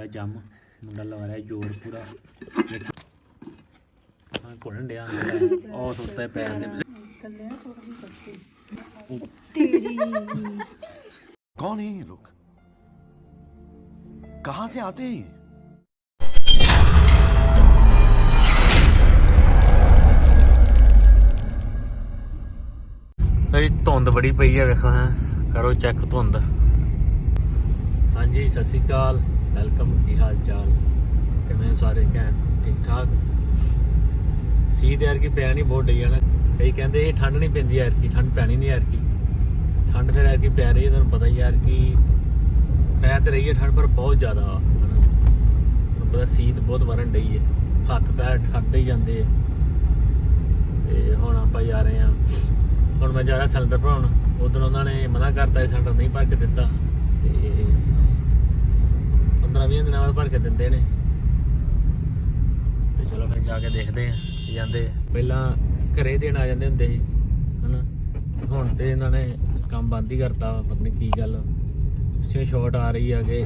ਰਿਹਾ ਜੰਮ। ਮੁੰਡਾ ਲਵਾ ਰਿਹਾ ਜੋਰ ਪੂਰਾ। ਹਾਂ ਕੋਲਣ ਡਿਆ ਉਹ ਸੁੱਤਾ ਪੈਰ ਦੇ ਥੱਲੇ ਕੌਣ ਹੈ ਲੋਕ? ਕਹਾਂ ਸੇ ਆਤੇ ਹੈ ਇਹ? ਧੁੰਦ ਬੜੀ ਪਈ ਹੈ ਵੇਖੋ ਹਾਂ। ਕਰੋ ਚੈੱਕ ਧੁੰਦ। ਹਾਂਜੀ ਸਤਿ ਸ਼੍ਰੀ ਅਕਾਲ। ਵੈਲਕਮ ਕੀ ਹਾਲ ਚਾਲ? ਕਿਵੇਂ ਸਾਰੇ ਘੈਂਟ ਠੀਕ ਠਾਕ? ਸੀ ਤੇ ਯਾਰ ਕੀ ਪਿਆ ਨਹੀਂ ਬਹੁਤ ਡਈ ਆ ਨਾ ਕਈ ਕਹਿੰਦੇ ਇਹ ਠੰਡ ਨਹੀਂ ਪੈਂਦੀ ਯਾਰ ਕੀ ਠੰਡ ਪੈਣੀ ਨਹੀਂ ਯਾਰ ਕੀ ਠੰਡ ਫਿਰ ਯਾਰ ਕੀ ਪੈ ਰਹੀ ਹੈ ਤੁਹਾਨੂੰ ਪਤਾ ਹੀ ਯਾਰ ਕੀ ਪੈ ਤੇ ਰਹੀ ਹੈ ਠੰਡ ਪਰ ਬਹੁਤ ਜ਼ਿਆਦਾ ਵਾ, ਹਨਾ। ਤੁਹਾਨੂੰ ਪਤਾ ਸੀਤ ਬਹੁਤ ਵਰਨ ਡਈ ਹੈ ਹੱਥ ਪੈਰ ਠੱਡੇ ਹੀ ਜਾਂਦੇ ਆ। ਤੇ ਹੁਣ ਆਪਾਂ ਜਾ ਰਹੇ ਹਾਂ। ਹੁਣ ਮੈਂ ਜਾ ਰਿਹਾ ਸਿਲੰਡਰ ਭਰਾਉਣ ਉਦੋਂ ਉਹਨਾਂ ਨੇ ਮਨਾ ਕਰਤਾ ਸੀ ਸਿਲੰਡਰ ਨਹੀਂ ਭਰ ਕੇ ਦਿੱਤਾ। ਤੇ 15 20 ਦਿਨਾਂ ਬਾਅਦ ਭਰ ਕੇ ਦਿੰਦੇ ਨੇ। ਤੇ ਚਲੋ ਫਿਰ ਜਾ ਕੇ ਦੇਖਦੇ ਆ, ਜਾਂਦੇ ਪਹਿਲਾਂ ਘਰੇ ਦੇਣ ਆ ਜਾਂਦੇ ਹੁੰਦੇ ਸੀ, ਹਨਾ? ਹੁਣ ਤੇ ਇਹਨਾਂ ਨੇ ਕੰਮ ਬੰਦ ਹੀ ਕਰਤਾ, ਪਤਾ ਨਹੀਂ ਕੀ ਗੱਲ। ਪਿੱਛੇ ਸ਼ਾਰਟ ਆ ਰਹੀ ਆ ਕਿ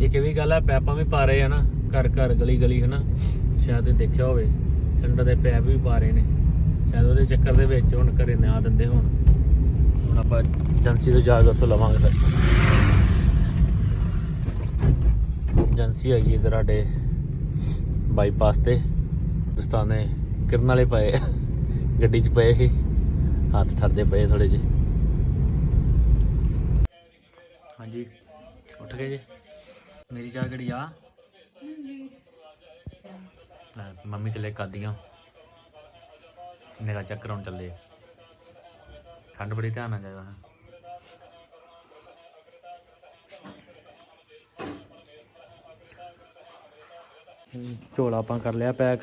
ਇੱਕ ਇਹ ਵੀ ਗੱਲ ਹੈ ਪੈਪਾਂ ਵੀ ਪਾ ਰਹੇ ਆ ਨਾ, ਘਰ ਘਰ ਗਲੀ ਗਲੀ, ਹਨਾ? ਸ਼ਾਇਦ ਦੇਖਿਆ ਹੋਵੇ, ਸਿਲੰਡਰ ਦੇ ਪੈਪ ਵੀ ਪਾ ਰਹੇ ਨੇ। ਸ਼ਾਇਦ ਉਹਦੇ ਚੱਕਰ ਦੇ ਵਿੱਚ ਹੁਣ ਘਰੇ ਨਾ ਦਿੰਦੇ ਹੁਣ। ਹੁਣ ਆਪਾਂ ਏਜੰਸੀ ਤੋਂ ਜਾ ਕੇ ਉੱਥੋਂ ਲਵਾਂਗੇ ਫਿਰ। ਏਜੰਸੀ ਹੈਗੀ ਇਧਰ ਸਾਡੇ ਬਾਈਪਾਸ ਤੇ। ਦਸਤਾਨੇ ਕਿਰਨ ਵਾਲੇ ਪਏ। ਗੱਡੀ 'ਚ ਪਏ ਸੀ। ਹੱਥ ਠਰਦੇ ਪਏ ਥੋੜੇ ਜਿਹੇ। ਹਾਂਜੀ ਉੱਠ ਗਏ ਜੀ। ਮੇਰੀ ਚਾਹ ਕਿਹੜੀ ਆ? ਮੰਮੀ ਚਲੇ ਕਾਦੀਆਂ। ਨਿਗਾਹ ਚੈੱਕ ਕਰਾਉਣ ਚੱਲੇ। ਠੰਡ ਬੜੀ ਧਿਆਨ ਨਾਲ ਜਾਇਓ ਝੋਲਾ ਆਪਾਂ ਕਰ ਲਿਆ ਪੈਕ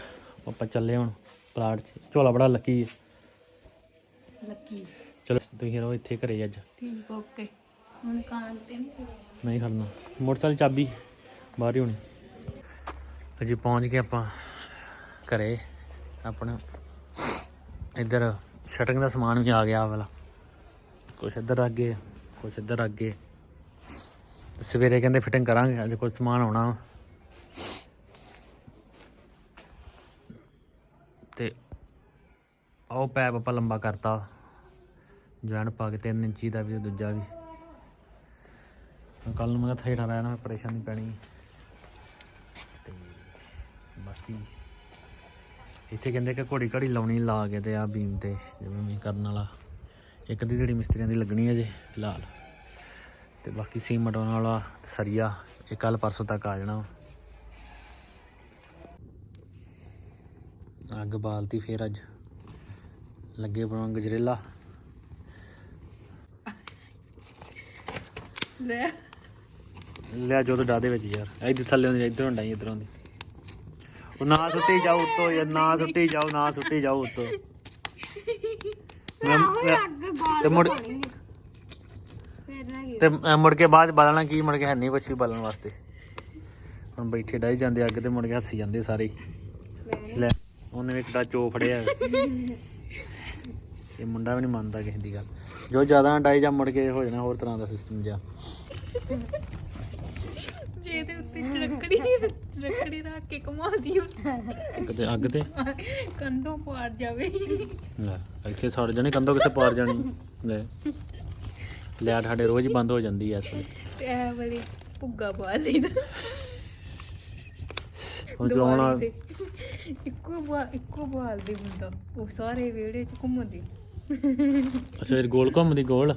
ਆਪਾਂ ਚੱਲੇ ਹੁਣ ਪਲਾਟ 'ਚ। ਝੋਲਾ ਬੜਾ ਲੱਕੀ ਹੈ। ਲੱਕੀ ਚਲੋ ਤੁਸੀਂ ਰਹੋ ਇੱਥੇ ਘਰੇ ਅੱਜ। ਠੀਕ ਓਕੇ ਹੁਣ ਕਾਂ ਤੇ ਨਹੀਂ ਨਹੀਂ ਖੜਨਾ। ਮੋਟਰਸਾਈਕਲ ਚਾਬੀ ਬਾਹਰ ਹੀ ਹੋਣੀ। ਅਜੇ ਪਹੁੰਚ ਗਏ ਆਪਾਂ ਘਰੇ। ਆਪਣਾ ਇੱਧਰ ਸ਼ਟਰਿੰਗ ਦਾ ਸਮਾਨ ਵੀ ਆ ਗਿਆ ਆਹ ਵਾਲਾ। ਕੁਛ ਇੱਧਰ ਅੱਗੇ ਕੁਛ ਇੱਧਰ ਅੱਗੇ ਸਵੇਰੇ ਕਹਿੰਦੇ ਫਿਟਿੰਗ ਕਰਾਂਗੇ ਅੱਜ ਕੁਝ ਸਮਾਨ ਆਉਣਾ ਤੇ ਆਹ ਪੈਪ ਆਪਾਂ ਲੰਬਾ ਕਰਤਾ। ਜੁਆਇੰਟ ਪਾ ਕੇ 3 ਇੰਚੀ ਦਾ ਵੀ ਤੇ ਦੂਜਾ ਵੀ। ਕੱਲ ਨੂੰ ਮੈਂ ਥੇੜਾ ਰਹਿਣਾ, ਮੈਂ ਪਰੇਸ਼ਾਨੀ ਪੈਣੀ। ਤੇ ਬਾਕੀ ਇੱਥੇ ਕਹਿੰਦੇ ਕਿ ਘੋੜੀ ਘੜੀ ਲਾਉਣੀ, ਲਾ ਕੇ ਤੇ ਆ ਬੀਮ ਤੇ, ਜਿਵੇਂ ਵੀ ਕਰਨ ਵਾਲਾ। ਇੱਕ ਦੀ ਜਿਹੜੀ ਮਿਸਤਰੀਆਂ ਦੀ ਲੱਗਣੀ ਹੈ ਜੇ ਫਿਲਹਾਲ ਤੇ ਬਾਕੀ ਸੀਮਟ ਉਹਨਾਂ ਵਾਲਾ ਸਰੀਆ, ਇਹ ਕੱਲ ਪਰਸੋਂ ਤੱਕ ਆ ਜਾਣਾ। ਅੱਗ ਬਾਲਤੀ ਫੇਰ ਅੱਜ। ਲੱਗੇ ਬਣਾਉਣ ਗਜਰੇਲਾ। ਲੈ। ਲਿਆ ਜੋ ਤਾਂ ਡਾਦੇ ਵਿੱਚ ਯਾਰ। ਇੱਧਰ ਥੱਲੇ ਹੁੰਦੀ ਇੱਧਰ ਹੁੰਡਾ ਇੱਧਰੋਂ ਦੀ। ਉਹ ਨਾ ਸੁੱਟੀ ਜਾਓ ਉੱਤੋਂ ਯਾਰ ਨਾ ਸੁੱਟੀ ਜਾਓ ਨਾ ਸੁੱਟੀ ਜਾਓ ਉੱਤੋਂ। ਤੇ ਮੁੜ ਫੇਰ ਰਹਿ ਤੇ ਮੁੜ ਕੇ ਬਾਅਦ 'ਚ ਬਾਲਣਾ ਕੀ ਮੁੜ ਕੇ ਹੈ ਨਹੀਂ ਕੁਛ ਵੀ ਬਾਲਣ ਵਾਸਤੇ। ਹੁਣ ਬੈਠੇ ਡਾਈ ਜਾਂਦੇ ਅੱਗ ਤੇ ਮੁੜ ਕੇ ਹੱਸੀ ਜਾਂਦੇ ਸਾਰੇ। ਲੈ। ਉਹਨੇ ਵੀ ਕਿੱਡਾ ਚੋ ਫੜਿਆ। ਇਹ ਮੁੰਡਾ ਵੀ ਨਹੀਂ ਮੰਨਦਾ ਕਿਸੇ ਦੀ ਗੱਲ। ਜੋ ਜ਼ਿਆਦਾ ਨਾ ਡਾਈ ਜਾਂ ਮੁੜ ਕੇ ਹੋ ਜਾਣਾ ਹੋਰ ਤਰ੍ਹਾਂ ਦਾ ਸਿਸਟਮ ਜਿਹਾ। ਜੇ ਤੇ ਉੱਤੇ ਰੱਖੜੀ ਰੱਖੜੀ ਰੱਖ ਕੇ ਕਮਾਉਂਦੀ ਕਿਤੇ ਅੱਗ ਤੇ ਕੰਧੋਂ ਪਾਰ ਜਾਵੇ। ਲੈ ਇੱਥੇ ਸੜ ਜਾਣੀ ਕੰਧੋਂ ਕਿੱਥੇ ਪਾਰ ਜਾਣੀ? ਲੈ। ਲੈਟ ਸਾਡੇ ਰੋਜ਼ ਹੀ ਬੰਦ ਹੋ ਜਾਂਦੀ ਐ ਇਸ ਵੇਲੇ। ਤੇ ਇਹ ਵਾਲੀ ਭੁੱਗਾ ਬਾਲ ਲਈਦਾ। ਹੁਣ ਚਲਾਉਣਾ ਦੀਵਾਲੀ ਤੇ। ਇੱਕੋ ਬਾ ਇੱਕੋ ਬਾਲ ਦੇ ਹੁੰਦਾ ਉਹ ਸਾਰੇ ਵਿਹੜੇ ਚ ਘੁੰਮਦੀ। ਅੱਛਾ ਇਹ ਗੋਲ ਘੁੰਮਦੀ ਗੋਲ?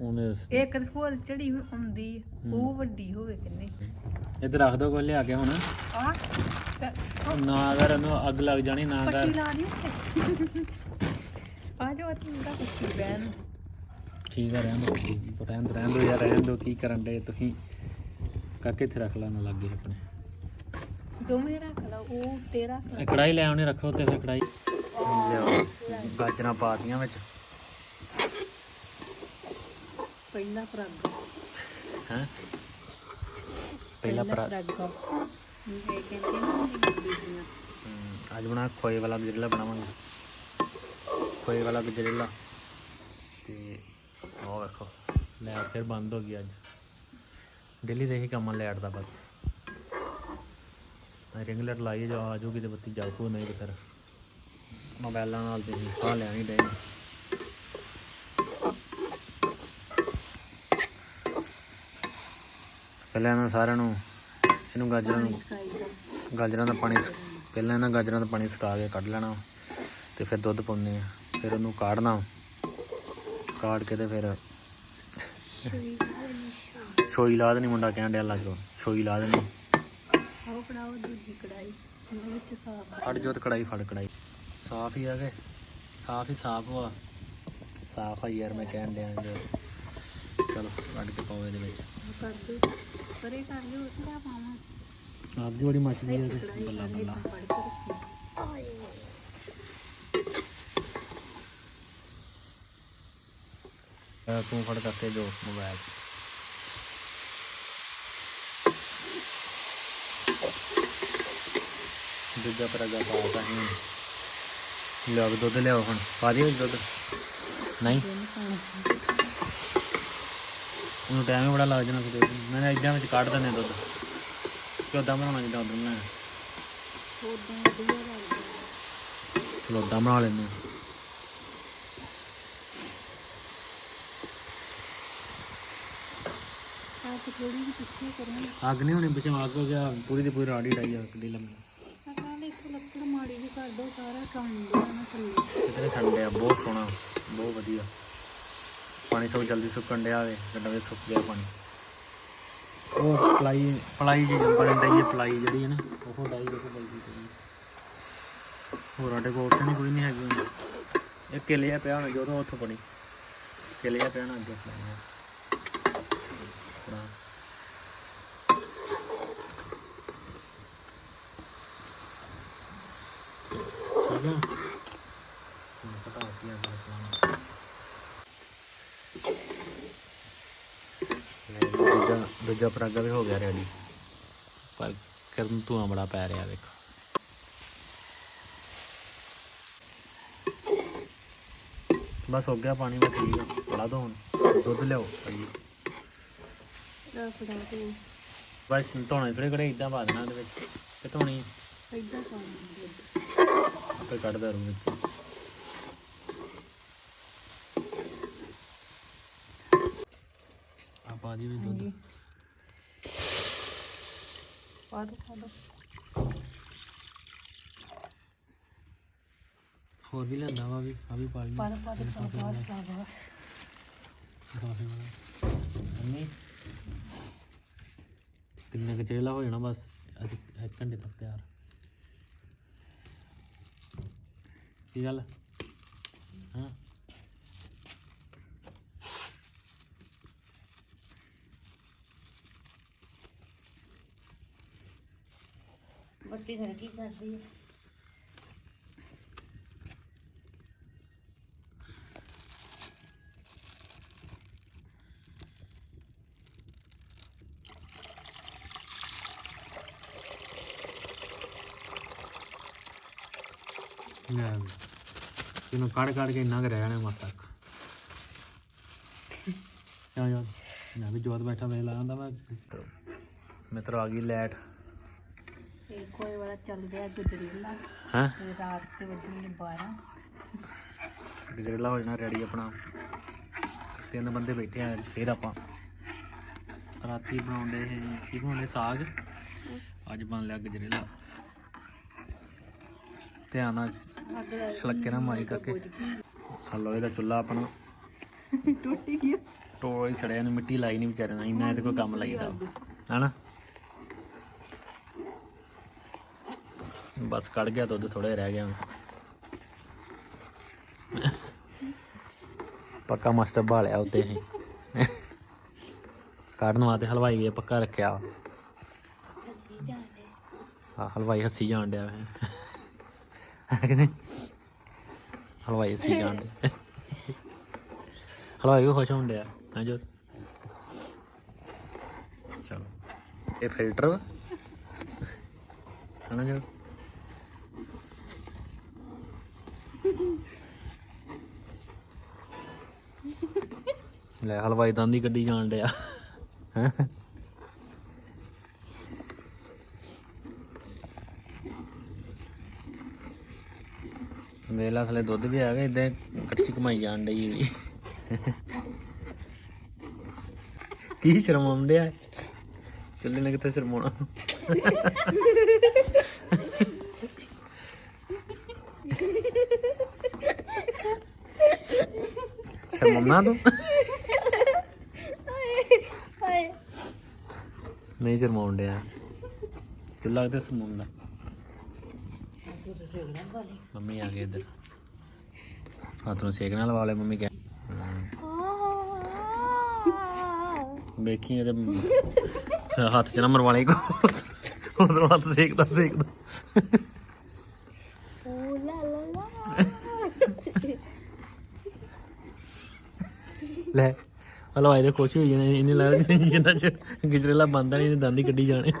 ਉਹਨੇ ਇੱਕ ਤੇ ਫੁੱਲ ਚੜੀ ਹੋਈ ਆਉਂਦੀ ਹੈ, ਉਹ ਵੱਡੀ ਹੋਵੇ ਕਿੰਨੇ। ਇੱਧਰ ਰੱਖ ਦੋ ਕੋਈ ਲਿਆ ਕੇ ਹੁਣ। ਆ। ਨਾ ਅਗਰ ਉਹਨੂੰ ਅੱਗ ਲੱਗ ਜਾਣੀ ਨਾ ਪੱਟੀ ਲਾ ਦੀ ਆ ਜਾ ਤੂੰ ਦਾ ਕੁੱਤੀ ਬੈਨ ਠੀਕ ਆ ਰਹਿਣ ਦੋ? ਰਹਿਣ ਦੋ ਰਹਿਣ ਦੋ ਯਾਰ ਰਹਿਣ ਦੋ ਕੀ ਕਰਨ ਦੇ ਤੁਸੀਂ? ਕਾਕੇ ਇੱਥੇ ਰੱਖ ਲਾ ਨਾ ਲੱਗੇ ਆਪਣੇ। ਦੋਵੇਂ ਰੱਖ ਲਾ ਉਹ ਤੇਰਾ ਇਹ ਕੜਾਈ ਲੈ ਆਉਣੇ ਰੱਖੋ ਤੇ ਫਿਰ ਕੜਾਈ ਲਿਆਓ ਗਾਜਰਾਂ ਪਾਤੀਆਂ ਵਿੱਚ। ਪਹਿਲਾ ਪ੍ਰੱਗ। ਹੈ? ਪਹਿਲਾ ਪਰ ਪ੍ਰੱਗ। ਇਹ ਕਹਿੰਦੇ ਨਾ ਹਮ, ਅੱਜ ਬਣਾ ਖੋਏ ਵਾਲਾ ਗਜਰੇਲਾ ਬਣਾਵਾਂਗੇ। ਖੋਏ ਵਾਲਾ ਗਜਰੇਲਾ। ਤੇ ਉਹ ਵੇਖੋ ਲੈ ਫਿਰ ਬੰਦ ਹੋ ਗਈ ਅੱਜ। ਡੇਲੀ ਦੇ ਹੀ ਕੰਮ ਲੈਟ ਦਾ ਬਸ। ਰਿੰਗ ਲਾਈਟ ਲਾਈ ਜਾ ਆ ਜੂਗੀ ਤੇ ਬੱਤੀ ਜਾਊ ਨਹੀਂ ਤੇ ਫਿਰ ਮੋਬਾਈਲਾਂ ਨਾਲ ਤੇ ਸਾਹ ਲੈਣੀ ਡੇ ਪਹਿਲਾਂ ਇਹਨਾਂ ਸਾਰਿਆਂ ਨੂੰ ਇਹਨੂੰ ਗਾਜਰਾਂ ਨੂੰ ਗਾਜਰਾਂ ਦਾ ਪਾਣੀ ਪਹਿਲਾਂ ਇਹਨਾਂ ਗਾਜਰਾਂ ਦਾ ਪਾਣੀ ਸੁਕਾ ਕੇ ਕੱਢ ਲੈਣਾ ਤੇ ਫਿਰ ਦੁੱਧ ਪਾਉਂਦੇ ਆ ਫਿਰ ਉਹਨੂੰ ਕਾੜਨਾ। ਕਾੜ ਕੇ ਤੇ ਫਿਰ ਛੋਈ ਲਾ ਦੇਣੀ ਮੁੰਡਾ ਕਹਿਣ ਡਿਆ ਲੱਗ ਛੋਈ ਲਾ ਦੇਣੀ। ਫੜਾਓ ਦੂਜੀ ਕੜਾਈ ਉਹਦੇ ਵਿੱਚ ਸਾਫ਼ ਫੜ ਜੋਤ ਕੜਾਈ ਫੜ ਕੜਾਈ ਸਾਫ਼ ਹੀ ਆ ਗਏ। ਸਾਫ਼ ਹੀ ਸਾਫ਼ ਵਾ। ਸਾਫ਼ ਆ ਯਾਰ ਮੈਂ ਕਹਿਣ ਡਿਆ ਜੋ ਚਲੋ ਕੱਢ ਕੇ ਪਾਓ ਇਹਦੇ ਵਿੱਚ। ਕਰ ਦੋ ਪਰੇ ਕਰ ਲਿਓ ਕਿਹੜਾ ਪਾਵਾਂ। ਆਪ ਦੀ ਬੜੀ ਮੱਚਦੀ ਹੈ ਕੜਾਈ ਤੇ ਬੱਲਾ ਵਾਲੇ ਬੱਲਾ। ਤਾਂ ਫੜ ਕੇ ਰੱਖੀ। ਅਹ ਤੂੰ ਫੜ ਕਰਕੇ ਜੋ ਮੋਬਾਈਲ ਦੂਜਾ ਪਰਾਗਾ ਪਾਤਾ ਹੈ ਲਿਆਓ ਵੀ ਦੁੱਧ ਲਿਆਓ ਹੁਣ। ਪਾ ਦਿਓ ਦੁੱਧ। ਨਹੀਂ? ਉਹਨੂੰ ਟਾਈਮ ਹੀ ਬੜਾ ਲੱਗ ਜਾਣਾ ਫਿਰ ਮੈਂ ਇਦਾਂ ਵਿੱਚ ਕੱਢ ਦਿੰਦੇ ਦੁੱਧ। ਉਦਾਂ ਬਣਾਉਣਾ ਜਿੱਦਾਂ ਉਦੋਂ ਬਣਾਇਆ। ਚਲੋ ਉਦਾਂ ਬਣਾ ਲੈਂਦੇ। ਆ ਤੇ ਥੋੜੀ ਜਿਹੀ ਪਿੱਛੇ ਕਰਾਂ। ਅੱਗ ਨਹੀਂ ਹੋਣੀ ਪਿੱਛੇ ਅੱਗ ਹੋ ਗਿਆ। ਪੂਰੀ ਦੀ ਪੂਰੀ ਰਾੜੀ ਡਾਈ ਆ ਕਿੱਡੀ ਲੰਮੀ ਨਾਲ ਇੱਕ ਲੱਕੜ ਮਾੜੀ ਜਿਹੀ ਕਰ ਦੋ ਸਾਰਾ ਕੰਮ ਜਾਣਾ ਥੱਲੇ। ਕਿਤੇ ਠੰਡੇ ਆ, ਬਹੁਤ ਸੋਹਣਾ, ਬਹੁਤ ਵਧੀਆ। ਪਾਣੀ ਸਭ ਜਲਦੀ ਸੁੱਕਣ ਡਿਆ ਵੇ ਗੱਡਾ ਵਿੱਚ ਸੁੱਕ ਗਿਆ ਪਾਣੀ। ਉਹ ਪਲਾਈ ਪਲਾਈ ਜੀ ਬਣ ਡਈ ਹੈ ਪਲਾਈ ਜਿਹੜੀ ਹੈ ਨਾ, ਉਹ ਡਾਈ ਦੇਖੋ ਬਲਦੀ ਕਰੀ ਹੋਰ ਸਾਡੇ ਕੋਲ ਉੱਥੇ ਨਹੀਂ ਕੋਈ ਨਹੀਂ ਹੈਗੀ ਹੁਣ। ਇਹ ਕਿਲਿਆ ਪਿਆ ਹੋਣਾ ਜਦੋਂ ਉੱਥੋਂ ਬਣੀ। ਕਿਲਿਆ ਪਿਆ ਹੋਣਾ, ਅੱਗੇ ਪਲਾਈ ਆਪਣਾ ਠੀਕ ਹੈ ਹੁਣ ਪਤਾ ਕੀ ਆ ਗਿਆ ਦੂਜਾ ਦੂਜਾ ਪਰਾਗਾ ਵੀ ਹੋ ਗਿਆ ਰੈਡੀ ਪਰ ਕਰਨ ਧੂਆਂ ਬੜਾ ਪੈ ਰਿਹਾ ਵੇਖੋ। ਬਸ ਹੋ ਗਿਆ ਪਾਣੀ ਬਸ ਠੀਕ ਆ ਬੜਾ ਦੋ ਹੁਣ। ਦੁੱਧ ਲਿਆਓ। ਭਾਈ ਰੱਖ ਫੜਾ ਤੇ ਬਸ ਧੋਣੇ ਥੋੜੇ ਘੜੇ ਇਦਾਂ ਪਾ ਦੇਣਾ ਇਹਦੇ ਵਿੱਚ। ਤੇ ਧੋਣੀ ਏਦਾਂ ਪਾਉਣਾ ਦੁੱਧ। ਆਪੇ ਕੱਢਦਾ ਰੂ ਵਿੱਚ ਆ ਪਾ ਦੀ ਵੀ ਦੁੱਧ। ਪਾ ਦੋ ਪਾ ਦੋ। ਹੋਰ ਵੀ ਲੈਂਦਾ ਵਾ ਵੀ ਆ ਵੀ ਪਾ ਲਈ। ਪਾ ਦੋ ਪਾ ਦੋ ਸਾਬਾਸ਼ ਸਾਬਾਸ਼ ਕਿੰਨੇ ਹੋ ਜਾਣਾ ਬਸ? ਅੱਜ ਇੱਕ ਘੰਟੇ ਤੱਕ ਤਿਆਰ। ਕੀ ਗੱਲ? ਹਾਂ। ਬੱਤੀ ਘਰ ਕੀ ਕਰਦੀ ਹੈ ਲੈ ਵੀ। ਇਹਨੂੰ ਕੱਢ ਕੱਢ ਕੇ ਇੰਨਾ ਕੁ ਰਹਿ ਜਾਣਾ ਮਤ। ਤੱਕ ਕਿਉਂ ਯਾਰ ਮੈਂ ਵੀ ਜੋਤ ਬੈਠਾ ਵੇਖ ਲਾਂਦਾ ਮੈਂ। ਮਿੱਤਰ ਆ ਗਈ ਲੈਟ ਤੇ ਕੋਈ ਵਾਲਾ ਚੱਲ ਰਿਹਾ ਗੁਜਰੀਲਾ। ਹਾਂ? ਤੇ ਰਾਤ ਦੇ ਵੱਜਣੇ 12 ਗਜਰੇਲਾ ਹੋ ਜਾਣਾ ਰੈਡੀ ਆਪਣਾ। ਤਿੰਨ ਬੰਦੇ ਬੈਠੇ ਆ ਫਿਰ ਆਪਾਂ। ਰਾਤੀ ਬਣਾਉਂਦੇ ਕੀ ਬਣਾਉਂਦੇ ਸਾਗ? ਅੱਜ ਬਣ ਲਿਆ ਗਜਰੇਲਾ। ਧਿਆਨ ਨਾਲ ਛਲਕੇ ਨਾ ਮਾਰੀ ਕਰਕੇ ਹਲੋ ਇਹਦਾ ਚੁੱਲਾ ਆਪਣਾ। ਟੁੱਟ ਗਿਆ। ਟੋਲ ਹੀ ਸੜਿਆ ਨੂੰ ਮਿੱਟੀ ਲਾਈ ਨਹੀਂ ਵਿਚਾਰੇ ਨਾਲ ਇੰਨਾ ਇਹਦੇ ਕੋਈ ਕੰਮ ਲਾਈਦਾ। ਹਨਾ? ਬਸ ਕੱਢ ਗਿਆ ਦੁੱਧ ਥੋੜੇ ਰਹਿ ਗਿਆ। ਪੱਕਾ ਮਸਤ ਭਾਲਿਆ ਉੱਤੇ ਹੀ ਕੱਢਣ ਵਾਸਤੇ ਹਲਵਾਈ ਵੀ ਪੱਕਾ ਰੱਖਿਆ। ਹੱਸੀ ਜਾਂਦੇ ਹਾਂ ਹਲਵਾਈ ਹੱਸੀ ਜਾਣ ਡਿਆ ਹੈ ਕਿਤੇ ਹਲਵਾਈ ਹੱਸੀ ਜਾਣ ਡਿਆ ਹਲਵਾਈ ਵੀ ਖੁਸ਼ ਹੋਣ ਡਿਆ ਹਾਂ ਜੋ ਚਲੋ ਇਹ ਫਿਲਟਰ ਵਾ। ਹਨਾ ਜੋ ਲੈ ਹਲਵਾਈ ਦੰਦ ਹੀ ਕੱਢੀ ਜਾਣ ਡਿਆ। ਹੈਂ? ਵੇਲਾ ਥਲੇ ਦੁੱਧ ਵੀ ਆ ਗਿਆ ਇਦਾਂ ਕਟਸੀ ਕਮਾਈ ਜਾਣ ਡਈ ਵੀ। ਕੀ ਸ਼ਰਮਾਉਂਦੇ ਆ? ਚੱਲੇ ਨੇ ਕਿੱਥੇ ਸ਼ਰਮਾਉਣਾ ਸ਼ਰਮਾਉਣਾ ਤੂੰ? ਹਾਏ ਨਹੀਂ ਸ਼ਰਮਾਉਣ ਡਿਆ ਚੁੱਲਾ ਕਿਤੇ ਸ਼ਰਮਾਉਂਦਾ ਮੰਮੀ ਆ ਗਏ ਇੱਧਰ। ਹੱਥ ਨੂੰ ਸੇਕ ਨਾਲ ਵਾਲੇ ਮੰਮੀ ਕਹਿ। ਵੇਖੀ ਇਹਦੇ ਹੱਥ ਚ ਨਾ ਮਰਵਾਲੇ ਕੋ ਉਧਰੋਂ ਹੱਥ ਸੇਕਦਾ ਸੇਕਦਾ। ਓ ਲਾ ਲਾ ਲਾ ਲੈ ਹਲਵਾਈ ਦੇ ਖੁਸ਼ ਹੋਈ ਜਾਣੇ ਇਹਨੇ ਲੱਗਦਾ ਜਿੰਨਾ ਚ ਗਿਜਰੇਲਾ ਬੰਦਾ ਨਹੀਂ ਦੰਦ ਹੀ ਕੱਢੀ ਜਾਣੇ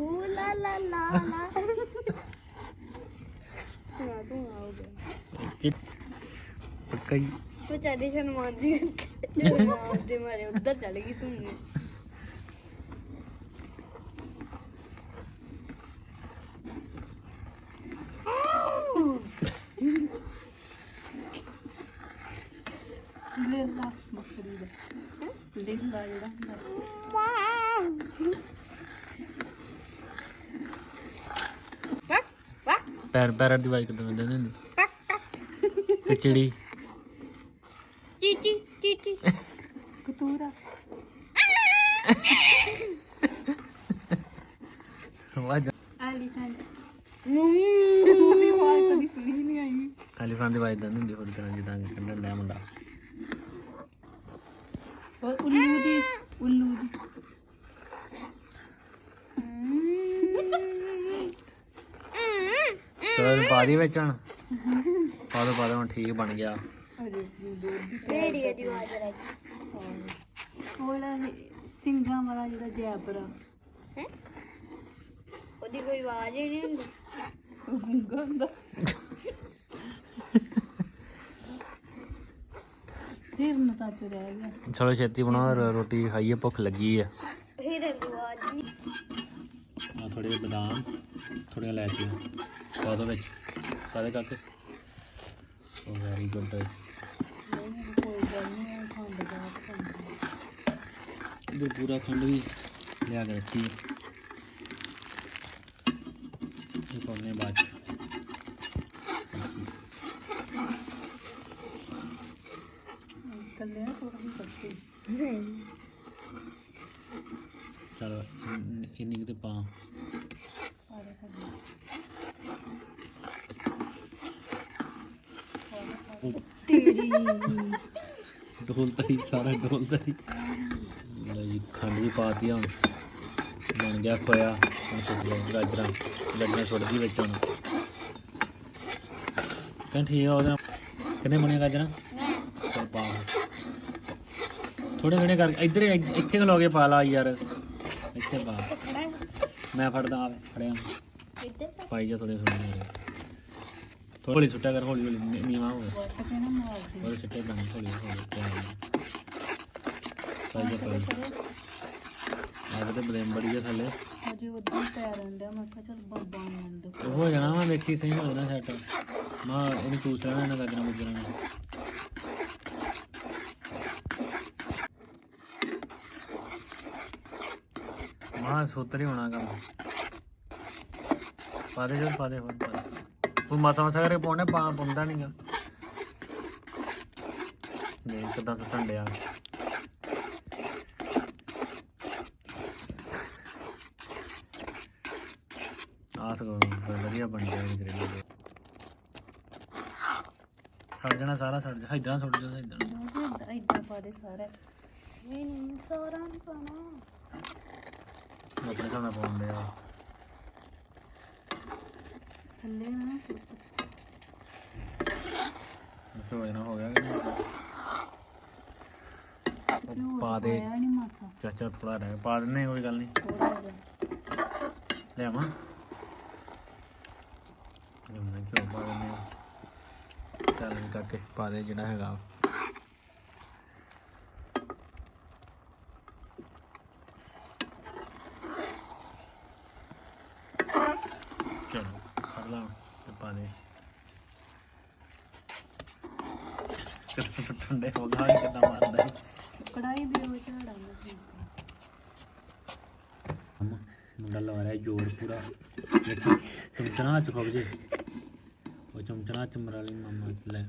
ਓ ਲਾ ਲਾ ਲਾ ਲਾ ਨਾ ਤੂੰ ਆਉਗਾ ਚਿੱਟ ਹੀ ਤੂੰ ਚਾਹਦੀ ਸ਼ਰਮਾਨ ਦੀ ਸ਼ਰਮਾਨ ਦੇ ਮਾਰੇ ਉੱਧਰ ਚੜ ਗਈ ਤੂੰ ਲੇਲਾ ਮੱਖੜੀ ਦਾ ਲੇਲਾ ਜਿਹੜਾ ਹੁੰਦਾ ਵਾਹ ਵਾਹ ਪੈਰ ਪੈਰਾਂ ਦੀ ਵਾਈ ਕਿਦਾਂ ਦਿੰਦੇ ਹੁੰਦੇ ਤੇ ਚਿੜੀ। ਚੀਚੀ ਚੀਚੀ। ਕਤੂਰਾ। ਆਵਾਜ਼ ਐਲੀਫੈਂਟ। ਨੂੰ ਉਹਦੀ ਆਵਾਜ਼ ਕਦੀ ਸੁਣੀ ਨਹੀਂ ਆਈ। ਐਲੀਫੈਂਟ ਦੀ ਵਾਈ ਦਿੰਦੇ ਹੁੰਦੇ ਹੋਰ ਤਰ੍ਹਾਂ ਜਿੱਦਾਂ ਕੰਡਨ ਲਿਆ ਮੁੰਡਾ। ਔਰ ਉੱਲੂ ਦੀ ਉੱਲੂ ਦੀ। ਪਾ ਦੀ ਵਿੱਚ ਹੁਣ। ਪਾ ਦੋ ਪਾ ਦੋ ਹੁਣ ਠੀਕ ਬਣ ਗਿਆ। ਅਰੇ ਦੁੱਧ ਰੇਡੀਓ ਦੀ ਆਵਾਜ਼ ਆ ਰਹੀ। ਕੋਲਾ ਸਿੰਘਾਂ ਵਾਲਾ ਜਿਹੜਾ ਜੈਬਰਾ। ਹੈ? ਉਹਦੀ ਕੋਈ ਆਵਾਜ਼ ਹੀ ਨਹੀਂ ਹੁੰਦੀ। ਉਹ ਗੁੰਗਾ ਹੁੰਦਾ। ਫਿਰ ਨਾ ਸੱਚ ਰਹਿ ਗਿਆ। ਚਲੋ ਛੇਤੀ ਬਣਾਓ ਰ- ਰੋਟੀ ਖਾਈਏ ਭੁੱਖ ਲੱਗੀ ਆ। ਹੀਰੇ ਦੀ ਆਵਾਜ਼ ਨਹੀਂ। ਆ ਥੋੜੇ ਬਦਾਮ ਥੋੜੀਆਂ ਇਲਾਇਚੀਆਂ। ਪਾ ਦੋ ਵਿੱਚ। ਪਾ ਦੇ ਕਾਕੇ ਉਹ ਵੈਰੀ ਗੁੱਡ ਕੋਈ ਗੱਲ ਨਹੀਂ ਖੰਡ ਦਾ ਇਧਰ ਪੂਰਾ ਖੰਡ ਵੀ ਲਿਆ ਕੇ ਰੱਖੀ ਹੈ। ਇਹ ਪਾਉਣੇ ਬਾਅਦ ਕੱਲੇ ਥੋੜਾ ਚਲੋ ਇੰਨ- ਪਾ। ਤੇਰੀ ਹੀ ਸਾਰਾ ਢੋਲਤਾ ਹੀ। ਲਓ ਜੀ ਖੰਡ ਵੀ ਪਾਤੀ ਹੁਣ। ਬਣ ਗਿਆ ਖੋਇਆ ਹੁਣ ਸੁੱਟ ਗਿਆ ਗਾਜਰਾਂ ਗਾਜਰਾਂ ਸੁੱਟਦੀ ਵਿੱਚ ਹੁਣ। ਕਹਿੰਦੇ ਠੀਕ ਆ ਉਹਦੇ। ਕਿੰਨੇ ਬਣੀਆਂ ਗਾਜਰਾਂ ਚਲ ਪਾ। ਥੋੜੇ ਥੋੜੇ ਕਰ ਇੱਧਰ ਇੱਥੇ ਕੇ ਪਾ ਲਾ ਯਾਰ। ਇੱਥੇ ਪਾ। ਮੈਂ ਫੜਦਾ ਆਵੇ ਫੜਿਆ ਪਾਈ ਜਾ ਥੋੜੇ ਥੋੜੇ ਥੋੜੀ ਸੁੱਟਿਆ ਕਰ ਹੌਲੀ ਹੌਲੀ ਨੀਵਾਂ ਮਾਰ ਦੇ ਉਹਦੇ ਸਿੱਟੇ ਬਣ ਹੌਲੀ ਹੌਲੀ। ਪਾਈ। ਜਾ ਪਾਈ ਆਹ ਤੇ ਬਲੇਮ ਬੜੀ ਆ ਥੱਲੇ। ਅਜੇ ਉਦੋਂ ਪੈਰ ਅੰਡਿਆ ਮੈਂ ਕਿਹਾ ਚਲ ਬਾਬਾ ਮੰਨ ਦੋ ਉਹ ਹੋ ਜਾਣਾ ਵਾ ਵੇਖੀ ਸਹੀ ਹੋ ਜਾਣਾ ਸੈੱਟ ਮਾ ਇਹਨੂੰ ਚੂਸ ਲੈਣਾ ਇਹਨਾਂ ਗਾਜਰਾਂ ਗੁਜਰਾਂ ਨੂੰ। ਮਾ ਸੂਤਰ ਹੋਣਾ ਕੰਮ। ਪਾ ਦੇ ਜਦ ਪਾ ਦੇ ਹੋਰ ਪਾ ਦੇ। ਤੂੰ ਮਾਸਾ ਮਾਸਾ ਕਰਕੇ ਪਾਉਣੇ ਪਾ ਪਾਉਂਦਾ ਨਹੀਂਗਾ ਨਹੀਂ ਕਿਦਾਂ ਸੁੱਟਣ ਡਿਆ ਆਸ ਕੋ ਵਧੀਆ ਬਣ ਗਿਆ ਗਜਰੇਲੇ ਦੇ ਸੜ ਜਾਣਾ ਸਾਰਾ ਸੜ ਜਾ ਇਦਾਂ ਸੁੱਟ ਜਾ ਇਦਾਂ ਇਦਾਂ ਪਾ ਦੇ ਸਾਰਾ ਨਹੀਂ ਨਹੀਂ ਸੋਰਾਂ ਨੂੰ ਪਾਣਾ ਆਪਣੇ ਨਾਲ ਪਾਉਂਦੇ ਆ ਥੱਲੇ ਨਾ ਹੋ ਗਿਆ ਕਿ ਨਹੀਂ? ਉਹ ਪਾ ਦੇ। ਨਹੀਂ ਮਾਸਾ। ਚਾਚਾ ਥੋੜਾ ਰਹਿ। ਪਾ ਦਿੰਨੇ ਕੋਈ ਗੱਲ ਨਹੀਂ। ਥੋੜਾ ਜਿਹਾ। ਲਿਆਵਾਂ ਲਿਆਉਣਾ ਕਿਉਂ ਪਾ ਦਿੰਨੇ ਆ। ਚੱਲ ਵੀ ਕਰਕੇ ਪਾ ਦੇ ਜਿਹੜਾ ਹੈਗਾ। ਚਲੋ ਲਾ ਤੇ ਪਾ ਦੇ। ਹੋ ਗਾ ਕਿੱਦਾਂ ਮਾਰਦਾ ਹੈ ਕੜਾਈ ਦੇ ਉਹ ਝਾੜਾ ਮੈਂ ਮੁੰਡਾ ਲਵਾ ਰਿਹਾ ਜੋਰ ਪੂਰਾ। ਦੇਖੀ ਚਮਚਣਾ ਚ ਖੋਬ ਜੇ। ਉਹ ਚਮਚਣਾ ਚ ਮਰਾ ਲਈ ਮਾਮਾ ਲੈ।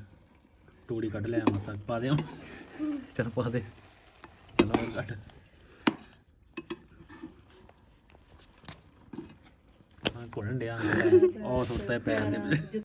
ਟੂੜੀ ਕੱਢ ਲਿਆ ਮਸਾ, ਪਾ ਦਿਓ। ਚਲ ਪਾ ਦੇ। ਚਲੋ ਹੋਰ ਕੱਢ ਹਾਂ ਕੋਣ ਡਿਆ। ਉਹ ਸੁੱਤਾ ਪਿਆ ਦੇ